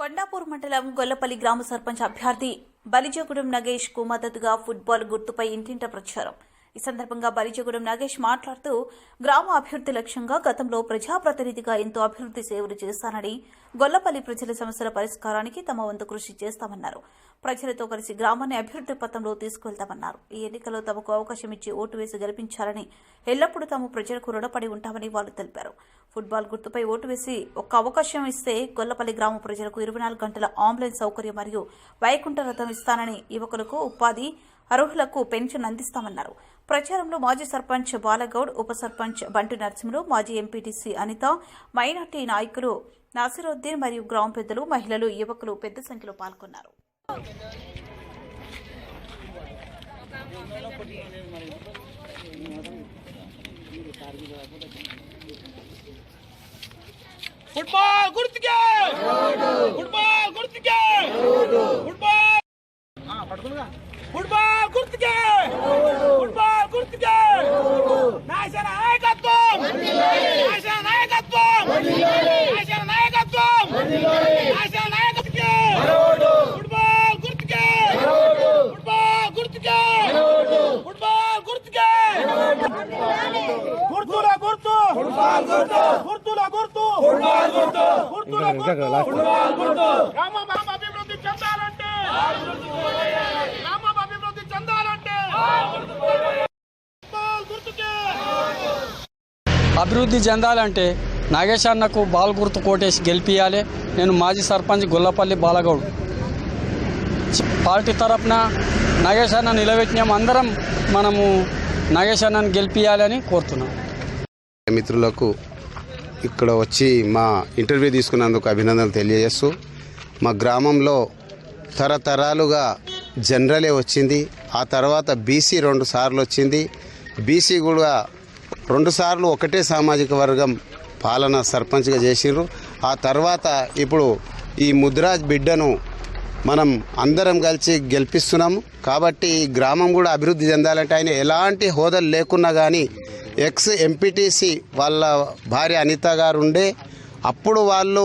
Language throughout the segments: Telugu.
కొండాపూర్ మండలం గొల్లపల్లి గ్రామ సర్పంచ్ అభ్యర్థి బలిజగూడెం నగేష్కు మద్దతుగా ఫుట్బాల్ గుర్తుపై ఇంటింట ప్రచారం. ఈ సందర్భంగా బలిజగూడెం నగేష్ మాట్లాడుతూ గ్రామ అభివృద్ధి లక్ష్యంగా గతంలో ప్రజాప్రతినిధిగా ఎంతో అభివృద్ధి సేవలు చేస్తానని గొల్లపల్లి ప్రజల సమస్యల పరిష్కారానికి తమ వంతు కృషి చేస్తామన్నారు. ప్రజలతో కలిసి గ్రామాన్ని అభివృద్ధి పథంలో తీసుకువెళ్తామన్నారు. ఈ ఎన్నికల్లో తమకు అవకాశం ఇచ్చి ఓటు వేసి గెలిపించాలని ఎల్లప్పుడూ తాము ప్రజలకు రుణపడి ఉంటామని వాళ్ళు తెలిపారు. ఫుట్బాల్ గుర్తుపై ఓటు వేసి ఒక్క అవకాశం ఇస్తే గొల్లపల్లి గ్రామ ప్రజలకు ఇరవై నాలుగు గంటల ఆన్లైన్ సౌకర్యం మరియు వైకుంఠ రథం ఇస్తానని యువకులకు ఉపాధి అర్హులకు పెన్షన్ అందిస్తామన్నారు. ప్రచారంలో మాజీ సర్పంచ్ బాలగౌడ్ ఉప సర్పంచ్ బంటు నరసింహులు మాజీ ఎంపీటీసీ అనిత మైనార్టీ నాయకులు నాసిరుద్దీన్ మరియు గ్రామ పెద్దలు మహిళలు యువకులు పెద్ద సంఖ్యలో పాల్గొన్నారు. ఫుట్బాల్ గుర్తుకే ఫుట్బాల్ గుర్తుకే ఫుట్బాల్ ఫుట్బాల్ గుర్తుకే ఫుట్బాల్ గుర్తుకే నాశన నాయకత్వం నాశన నాయకత్వం నాశన నాయకత్వం నాశన నాయకత్వం ఫుట్బాల్ గుర్తుకే ఫుట్బాల్ గుర్తుకే ఫుట్బాల్ గుర్తుకే గుర్తుల గుర్తు ఫుట్బాల్ గుర్తు గుర్తుల గుర్తు! ఫుట్బాల్ గుర్తు! గుర్తుల గుర్తు! ఫుట్బాల్ గుర్తు! గ్రామం అభివృద్ధి చెందాలంటే! గ్రామం అభివృద్ధి చెందాలంటే! ఫుట్బాల్ గుర్తుకే! అభివృద్ధి చెందాలంటే నాగేశ్ అన్నకు బాల్ గుర్తు కోటేసి గెలిపియాలి. నేను మాజీ సర్పంచ్ గొల్లపల్లి బాలగౌడ్. పార్టీ తరపున నాగేశ్ అన్న నిలబెట్టినాం. అందరం మనము నాగేశ్ అన్నని గెలిపియాలని కోరుతున్నాం. మిత్రులకు ఇక్కడ వచ్చి మా ఇంటర్వ్యూ తీసుకున్నందుకు అభినందనలు తెలియజేస్తూ మా గ్రామంలో తరతరాలుగా జనరలే వచ్చింది. ఆ తర్వాత బీసీ రెండు సార్లు వచ్చింది. బీసీ కూడా రెండు సార్లు ఒకటే సామాజిక వర్గం పాలన సర్పంచ్గా చేసిండ్రు. ఆ తర్వాత ఇప్పుడు ఈ ముద్రాజ్ బిడ్డను మనం అందరం కలిసి గెలిపిస్తున్నాము. కాబట్టి ఈ గ్రామం కూడా అభివృద్ధి చెందాలంటే ఆయన ఎలాంటి హోదాలు లేకున్నా కానీ ఎక్స్ ఎంపీటీసీ వాళ్ళ భార్య అనిత గారు ఉండే అప్పుడు వాళ్ళు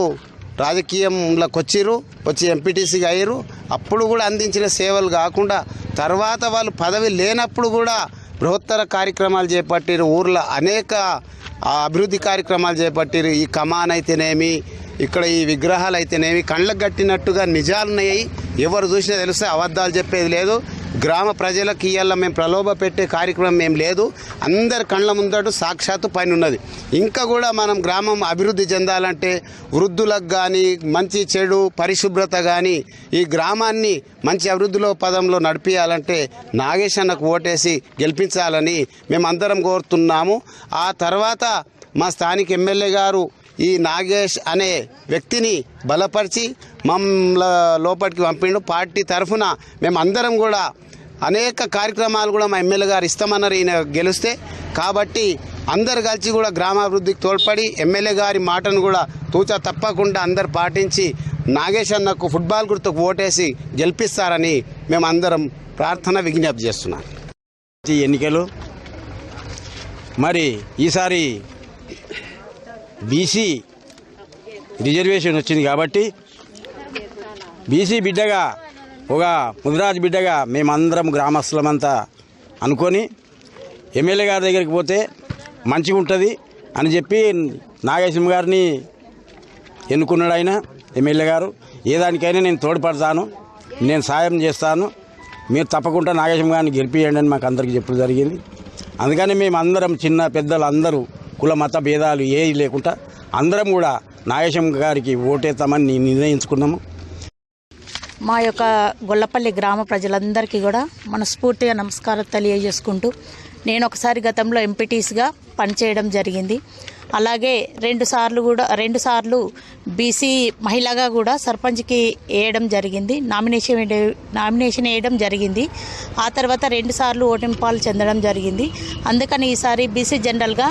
రాజకీయంలోకి వచ్చిర్రు వచ్చి ఎంపీటీసీగా అయ్యారు అప్పుడు కూడా అందించిన సేవలు కాకుండా తర్వాత వాళ్ళు పదవి లేనప్పుడు కూడా బృహత్తర కార్యక్రమాలు చేపట్టిరు ఊర్లో అనేక అభివృద్ధి కార్యక్రమాలు చేపట్టిరు ఈ కమాన్ అయితేనేమి ఇక్కడ ఈ విగ్రహాలు అయితేనేవి కళ్ళకు కట్టినట్టుగా నిజాలున్నాయి. ఎవరు చూసినా తెలిస్తే అబద్ధాలు చెప్పేది లేదు. గ్రామ ప్రజలకు ఇవాళ మేము ప్రలోభ పెట్టే కార్యక్రమం ఏం లేదు. అందరి కళ్ళ ముందట సాక్షాత్తు పని ఉన్నది. ఇంకా కూడా మనం గ్రామం అభివృద్ధి చెందాలంటే వృద్ధులకు కానీ మంచి చెడు పరిశుభ్రత కానీ ఈ గ్రామాన్ని మంచి అభివృద్ధిలో పదంలో నడిపించాలంటే నాగేశ్ అన్నకు ఓటేసి గెలిపించాలని మేమందరం కోరుతున్నాము. ఆ తర్వాత మా స్థానిక ఎమ్మెల్యే గారు ఈ నాగేష్ అనే వ్యక్తిని బలపరిచి మమ్మల లోపలికి పంపిండు. పార్టీ తరఫున మేమందరం కూడా అనేక కార్యక్రమాలు కూడా మా ఎమ్మెల్యే గారు ఇస్తామన్నారు ఈయన గెలిస్తే. కాబట్టి అందరు కలిసి కూడా గ్రామాభివృద్ధికి తోడ్పడి ఎమ్మెల్యే గారి మాటను కూడా తూచా తప్పకుండా అందరు పాటించి నాగేష్ అన్నకు ఫుట్బాల్ గుర్తుకు ఓటేసి గెలిపిస్తారని మేమందరం ప్రార్థన విజ్ఞప్తి చేస్తున్నాం. ఎన్నికలు. మరి ఈసారి బీసీ రిజర్వేషన్ వచ్చింది కాబట్టి బీసీ బిడ్డగా ఒక ముదిరాజు బిడ్డగా మేమందరం గ్రామస్తులమంతా అనుకొని ఎమ్మెల్యే గారి దగ్గరికి పోతే మంచిగా ఉంటుంది అని చెప్పి నాగేశ్వరం గారిని ఎన్నుకున్నాడు ఆయన ఎమ్మెల్యే గారు. ఏ దానికైనా నేను తోడ్పడతాను నేను సాయం చేస్తాను. మీరు తప్పకుండా నాగేశ్వరం గారిని గెలిపియండి అని మాకు అందరికీ చెప్పడం జరిగింది. అందుకని మేము అందరం చిన్న పెద్దలు అందరూ కుల మత భేదాలు ఏ లేకుండా అందరం కూడా నాగేశం గారికి ఓటేస్తామని నిర్ణయించుకున్నాము. మా యొక్క గొల్లపల్లి గ్రామ ప్రజలందరికీ కూడా మనస్ఫూర్తిగా నమస్కారం తెలియజేసుకుంటూ నేను ఒకసారి గతంలో ఎంపీటీస్గా పనిచేయడం జరిగింది. అలాగే రెండు సార్లు కూడా రెండు సార్లు బీసీ మహిళగా కూడా సర్పంచ్కి వేయడం జరిగింది. నామినేషన్ నామినేషన్ వేయడం జరిగింది. ఆ తర్వాత రెండు సార్లు ఓటింపాలు చెందడం జరిగింది. అందుకని ఈసారి బీసీ జనరల్గా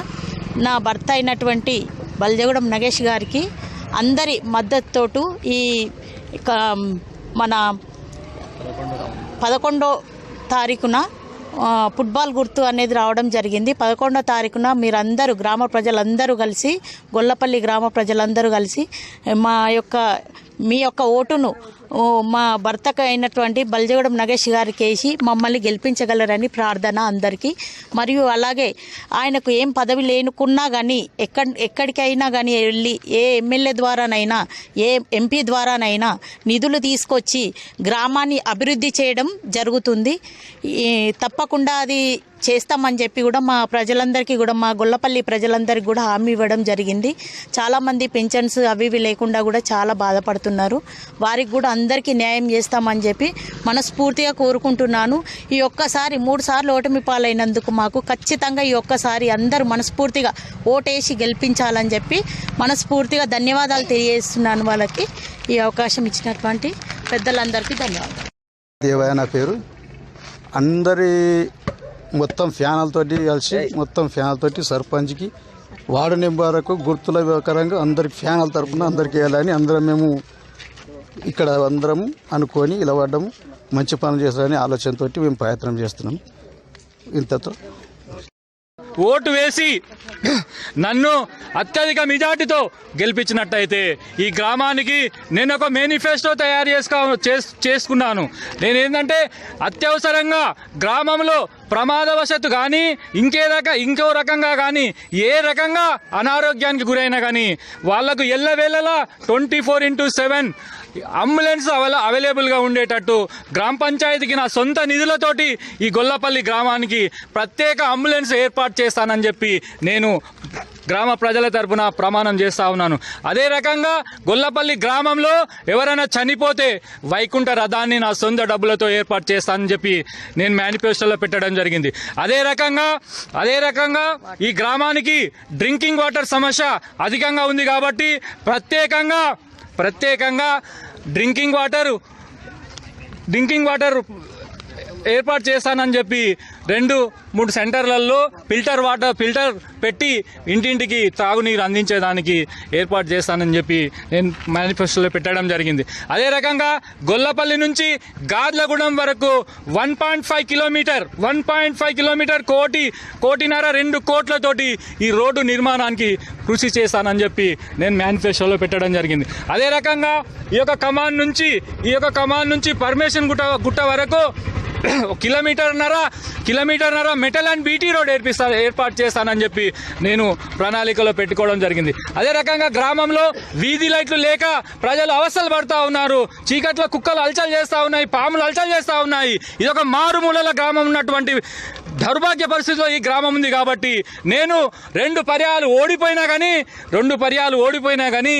నా భర్త అయినటువంటి బల్జగూడెం నగేష్ గారికి అందరి మద్దతుతోటు ఈ మన పదకొండో తారీఖున ఫుట్బాల్ గుర్తు అనేది రావడం జరిగింది. పదకొండో తారీఖున మీరందరూ గ్రామ ప్రజలందరూ కలిసి గొల్లపల్లి గ్రామ ప్రజలందరూ కలిసి మా యొక్క మీ యొక్క ఓటును మా భర్తకు అయినటువంటి బల్జగూడెం నగేష్ గారికి వేసి మమ్మల్ని గెలిపించగలరని ప్రార్థన అందరికీ. మరియు అలాగే ఆయనకు ఏం పదవి లేనుకున్నా కానీ ఎక్కడ ఎక్కడికైనా కానీ వెళ్ళి ఏ ఎమ్మెల్యే ద్వారానైనా ఏ ఎంపీ ద్వారానైనా నిధులు తీసుకొచ్చి గ్రామాన్ని అభివృద్ధి చేయడం జరుగుతుంది. ఈ తప్పకుండా అది చేస్తామని చెప్పి కూడా మా ప్రజలందరికీ కూడా మా గొల్లపల్లి ప్రజలందరికీ కూడా హామీ ఇవ్వడం జరిగింది. చాలామంది పెన్షన్స్ అవి ఇవి లేకుండా కూడా చాలా బాధపడుతున్నారు. వారికి కూడా అందరికీ న్యాయం చేస్తామని చెప్పి మనస్ఫూర్తిగా కోరుకుంటున్నాను. ఈ ఒక్కసారి మూడు సార్లు ఓటమి పాలైనందుకు మాకు ఖచ్చితంగా ఈ ఒక్కసారి అందరూ మనస్ఫూర్తిగా ఓటేసి గెలిపించాలని చెప్పి మనస్ఫూర్తిగా ధన్యవాదాలు తెలియజేస్తున్నాను వాళ్ళకి. ఈ అవకాశం ఇచ్చినటువంటి పెద్దలందరికీ ధన్యవాదాలు. దేవయ్య నా పేరు. అందరి మొత్తం ఫ్యాన్లతోటి కలిసి మొత్తం ఫ్యాన్లతోటి సర్పంచ్కి వార్డు నెంబర్కు గుర్తుల ప్రకారంగా అందరికి ఫ్యాన్ల తరపున అందరికి వేయాలని అందరం మేము ఇక్కడ అందరం అనుకొని ఇలా పడ్డాము మంచి పనులు చేస్తారని ఆలోచనతో మేము ప్రయత్నం చేస్తున్నాం. ఇంతతో ఓటు వేసి నన్ను అత్యధిక మెజార్టీతో గెలిపించినట్టయితే ఈ గ్రామానికి నేను ఒక మేనిఫెస్టో తయారు చేసుకో చేస్- చేసుకున్నాను. నేను ఏంటంటే అత్యవసరంగా గ్రామంలో ప్రమాదవశత్తు కానీ ఇంకే రక ఇంకో రకంగా కానీ ఏ రకంగా అనారోగ్యానికి గురైనా కానీ వాళ్ళకు ఎల్లవేళలా twenty four into seven ambulance అవైల అవైలబుల్గా ఉండేటట్టు గ్రామ పంచాయతీకి నా సొంత నిధులతోటి ఈ గొల్లపల్లి గ్రామానికి ప్రత్యేక అంబులెన్స్ ఏర్పాటు చేస్తానని చెప్పి నేను గ్రామ ప్రజల తరపున ప్రమాణం చేస్తా ఉన్నాను. అదే రకంగా గొల్లపల్లి గ్రామంలో ఎవరైనా చనిపోతే వైకుంఠ రథాన్ని నా సొంత డబ్బులతో ఏర్పాటు చేస్తానని చెప్పి నేను మేనిఫెస్టోలో పెట్టడం జరిగింది. అదే రకంగా అదే రకంగా ఈ గ్రామానికి డ్రింకింగ్ వాటర్ సమస్య అధికంగా ఉంది కాబట్టి ప్రత్యేకంగా ప్రత్యేకంగా డ్రింకింగ్ వాటర్ డ్రింకింగ్ వాటర్ ఏర్పాటు చేస్తానని చెప్పి రెండు మూడు సెంటర్లలో ఫిల్టర్ వాటర్ ఫిల్టర్ పెట్టి ఇంటింటికి తాగునీరు అందించేదానికి ఏర్పాటు చేస్తానని చెప్పి నేను మేనిఫెస్టోలో పెట్టడం జరిగింది. అదే రకంగా గొల్లపల్లి నుంచి గాద్లగూడెం వరకు one point five kilometre one point five kilometre కోటి కోటిన్నర రెండు కోట్లతోటి ఈ రోడ్డు నిర్మాణానికి కృషి చేస్తానని చెప్పి నేను మేనిఫెస్టోలో పెట్టడం జరిగింది. అదే రకంగా ఈ యొక్క కమాండ్ నుంచి ఈ యొక్క కమాండ్ నుంచి పర్మిషన్ గుట్ట గుట్ట వరకు కిలోమీటర్న్నర కిలోమీటర్న్నర మెటల్ అండ్ బీటీ రోడ్ ఏర్పిస్తా ఏర్పాటు చేస్తానని చెప్పి నేను ప్రణాళికలో పెట్టుకోవడం జరిగింది. అదే రకంగా గ్రామంలో వీధి లైట్లు లేక ప్రజలు అవస్థలు పడుతూ ఉన్నారు. చీకట్లో కుక్కలు అలచలు చేస్తూ ఉన్నాయి పాములు అలచలు చేస్తూ ఉన్నాయి. ఇది ఒక మారుమూలల గ్రామం ఉన్నటువంటి దౌర్భాగ్య పరిస్థితిలో ఈ గ్రామం ఉంది కాబట్టి నేను రెండు పర్యాలు ఓడిపోయినా కానీ రెండు పర్యాలు ఓడిపోయినా కానీ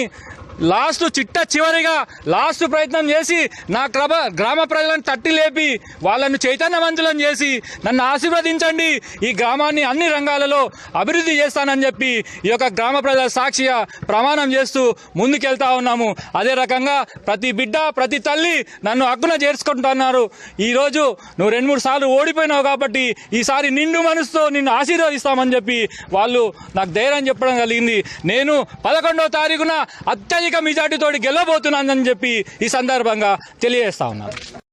లాస్ట్ చిట్ట చివరిగా లాస్ట్ ప్రయత్నం చేసి నా గ్రామ గ్రామ ప్రజలను తట్టి లేపి వాళ్ళను చైతన్యవంతులను చేసి నన్ను ఆశీర్వదించండి. ఈ గ్రామాన్ని అన్ని రంగాలలో అభివృద్ధి చేస్తానని చెప్పి ఈ యొక్క గ్రామ ప్రజల సాక్షిగా ప్రమాణం చేస్తూ ముందుకెళ్తా ఉన్నాము. అదే రకంగా ప్రతి బిడ్డ ప్రతి తల్లి నన్ను అగ్గున చేర్చుకుంటున్నారు. ఈరోజు నువ్వు రెండు మూడు సార్లు ఓడిపోయినావు కాబట్టి ఈసారి నిండు మనసుతో నిన్ను ఆశీర్వదిస్తామని చెప్పి వాళ్ళు నాకు ధైర్యం చెప్పడం కలిగింది. నేను పదకొండవ తారీఖున అత్యధిక మెజార్టీతోటి గెలవబోతున్నానని చెప్పి ఈ సందర్భంగా తెలియజేస్తా ఉన్నాను.